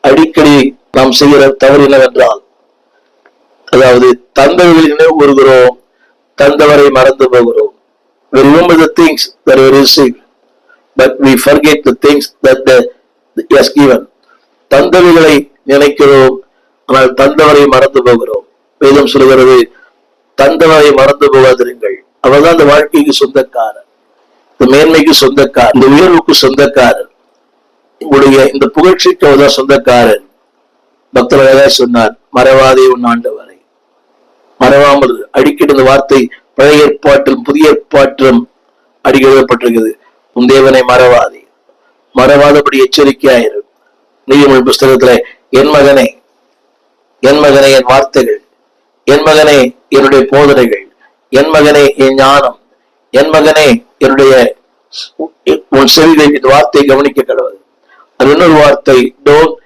அடிக்கடி நாம் செய்கிற தவறு என்னவென்றால் அதாவது தந்தவர்களை நினைவு கூறுகிறோம் தந்தவரை மறந்து போகிறோம். We remember the things that we received but we forget the things that the, he has given. தந்தவைகளை நினைக்கிறோம் ஆனால் தந்தவரை மறந்து போகிறோம். வேதம் சொல்கிறது தந்தவரை மறந்து போகாதிருங்கள். அவர்தான் அந்த வாழ்க்கைக்கு சொந்தக்காரர். இந்த மேன்மைக்கு சொந்தக்காரர். இந்த உயர்வுக்கு சொந்தக்காரர். உடைய இந்த புகழ்ச்சிக்கு அவர் சொந்தக்காரன் பக்தர்களாக சொன்னார் மறவாதே உன் ஆண்டவரை. மறவாமல் அடிக்கடி இந்த வார்த்தை பழைய ஏற்பாட்டிலும் புதிய ஏற்பாட்டிலும் அடிக்க உன் தேவனை மறவாதே. மறவாதபடி எச்சரிக்கையாயிரு. நீதிமொழி புஸ்தகத்துல என் மகனே என் மகனே என் வார்த்தைகள். என் மகனே என்னுடைய போதனைகள். என் மகனே என் ஞானம். என் மகனே என்னுடைய உன் செவிகளின் வார்த்தை கவனிக்க கடவுது 42